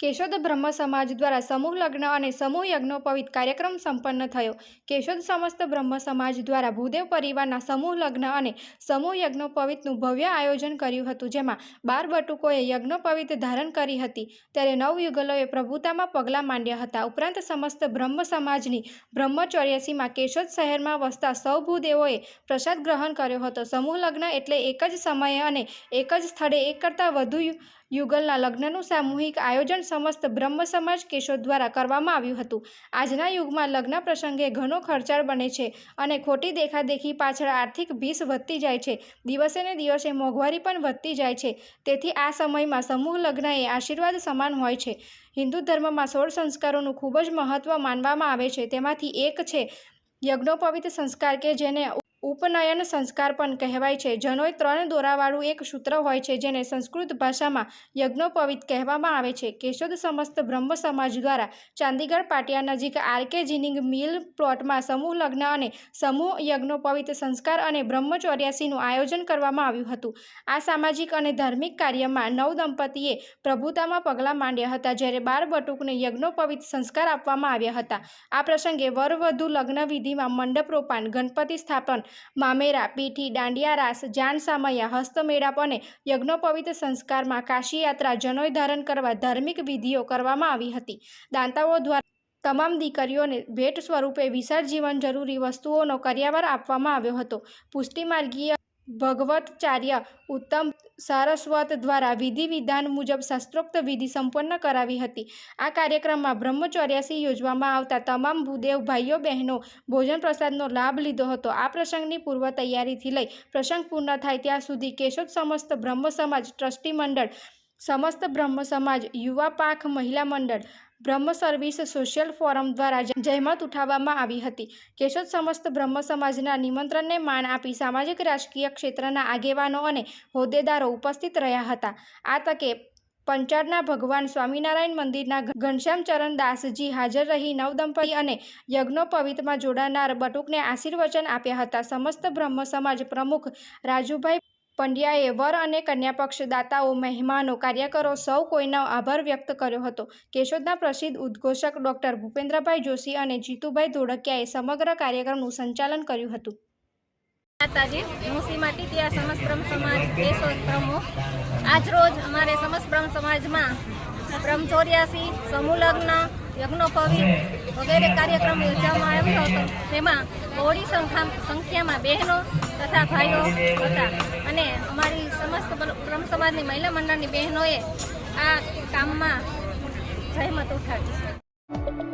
કેશોદ બ્રહ્મ સમાજ દ્વારા સમૂહ લગ્ન અને સમૂહ યજ્ઞોપવિત કાર્યક્રમ સંપન્ન થયો. કેશોદ સમસ્ત બ્રહ્મ સમાજ દ્વારા ભૂદેવ પરિવારના સમૂહ લગ્ન અને સમૂહ યજ્ઞોપવિતનું ભવ્ય આયોજન કર્યું હતું, જેમાં બાર બટુકોએ યજ્ઞોપવિત ધારણ કરી હતી. ત્યારે નવ યુગલોએ પ્રભુતામાં પગલાં માંડ્યા હતા. ઉપરાંત સમસ્ત બ્રહ્મ સમાજની બ્રહ્મચોર્યાસીમાં કેશોદ શહેરમાં વસતા સૌ ભૂદેવોએ પ્રસાદ ગ્રહણ કર્યો હતો. સમૂહ લગ્ન એટલે એક જ સમયે અને એક જ સ્થળે એક કરતાં વધુ યુગલના લગ્નનું સામૂહિક આયોજન સમસ્ત બ્રહ્મ સમાજ કેશોદ દ્વારા કરવામાં આવ્યું હતું. આજના યુગમાં લગ્ન પ્રસંગે ઘણો ખર્ચાળ બને છે અને ખોટી દેખાદેખી પાછળ આર્થિક ભીસ વધતી જાય છે. દિવસે ને દિવસે મોંઘવારી પણ વધતી જાય છે. તેથી આ સમયમાં સમૂહ લગ્ન એ આશીર્વાદ સમાન હોય છે. હિન્દુ ધર્મમાં સોળ સંસ્કારોનું ખૂબ જ મહત્ત્વ માનવામાં આવે છે. તેમાંથી એક છે યજ્ઞોપવિત સંસ્કાર કે જેને ઉપનયન સંસ્કાર પણ કહેવાય છે. જનોય ત્રણ દોરાવાળું એક સૂત્ર હોય છે, જેને સંસ્કૃત ભાષામાં યજ્ઞોપવિત કહેવામાં આવે છે. કેશોદ સમસ્ત બ્રહ્મ સમાજ દ્વારા ચાંદીગઢ પાટિયા નજીક આરકે જીનિંગ મિલ પ્લોટમાં સમૂહ લગ્ન અને સમૂહ યજ્ઞોપવિત સંસ્કાર અને બ્રહ્મચોર્યાસીનું આયોજન કરવામાં આવ્યું હતું. આ સામાજિક અને ધાર્મિક કાર્યમાં નવ દંપતીએ પ્રભુતામાં પગલાં માંડ્યા હતા, જ્યારે બાર બટુકને યજ્ઞોપવિત સંસ્કાર આપવામાં આવ્યા હતા. આ પ્રસંગે વરવધુ લગ્ન વિધિમાં મંડપ રોપાણ, ગણપતિ સ્થાપન મામેરા, પીઠી, દાંડિયા, રાસ જાન સામૈયા હસ્તમેળાપ અને યજ્ઞોપવિત સંસ્કારમાં કાશી યાત્રા જનોય ધારણ કરવા ધાર્મિક વિધિઓ કરવામાં આવી હતી. દાંતાઓ દ્વારા તમામ દીકરીઓને ભેટ સ્વરૂપે વિશાળ જીવન જરૂરી વસ્તુઓનો કર્યાવર આપવામાં આવ્યો હતો. પુષ્ટિમાર્ગીય ભગવતચાર્ય ઉત્તમ સારસ્વત દ્વારા વિધિ વિધાન મુજબ શાસ્ત્રોક્ત વિધિ સંપન્ન કરાવી હતી. આ કાર્યક્રમમાં બ્રહ્મચર્યાસી યોજવામાં આવતા તમામ ભૂદેવ ભાઈઓ બહેનો ભોજન પ્રસાદનો લાભ લીધો હતો. આ પ્રસંગની પૂર્વ તૈયારીથી લઈ પ્રસંગ પૂર્ણ થાય ત્યાં સુધી કેશોદ સમસ્ત બ્રહ્મ સમાજ ટ્રસ્ટી મંડળ, સમસ્ત બ્રહ્મ સમાજ યુવા પાખ મહિલા મંડળ બ્રહ્મ સર્વિસ સોશિયલ ફોરમ દ્વારા જહેમત ઉઠાવવામાં આવી હતી. કેશોદ સમસ્ત બ્રહ્મ સમાજના નિમંત્રણને માન આપી સામાજિક રાજકીય ક્ષેત્રના આગેવાનો અને હોદ્દેદારો ઉપસ્થિત રહ્યા હતા. આ તકે પંચાળના ભગવાન સ્વામિનારાયણ મંદિરના ઘનશ્યામ ચરણ દાસજી હાજર રહી નવદંપતી અને યજ્ઞોપવિતમાં જોડાનાર બટુકને આશીર્વચન આપ્યા હતા. સમસ્ત બ્રહ્મ સમાજ પ્રમુખ રાજુભાઈ પંડ્યાએ વર અને કન્યા પક્ષદાતાઓ મહેમાનો, કાર્યકરો સૌ કોઈનો આભાર વ્યક્ત કર્યો હતો. કેશોદના પ્રસિદ્ધ ઉદ્ઘોષક ડોક્ટર ભૂપેન્દ્રભાઈ જોશી અને જીતુભાઈ ધોળકિયાએ સમગ્ર કાર્યક્રમનું સંચાલન કર્યું હતું. માતાજી, હું સીમા ત્યાં સમસ્ત બ્રહ્મ સમાજ કેશોદ પ્રમુખ. આજરોજ અમારે સમસ્ત બ્રહ્મ સમાજમાં બ્રહ્મચોર્યાસી સમૂહ લગ્ન વગેરે કાર્યક્રમ યોજવામાં આવ્યો હતો. તેમાં બહોળી સંખ્યા સંખ્યામાં બહેનો તથા ભાઈઓ હતા. સમાજની મહિલા મંડળની બહેનોએ આ કામમાં જહેમત ઉઠાવી છે.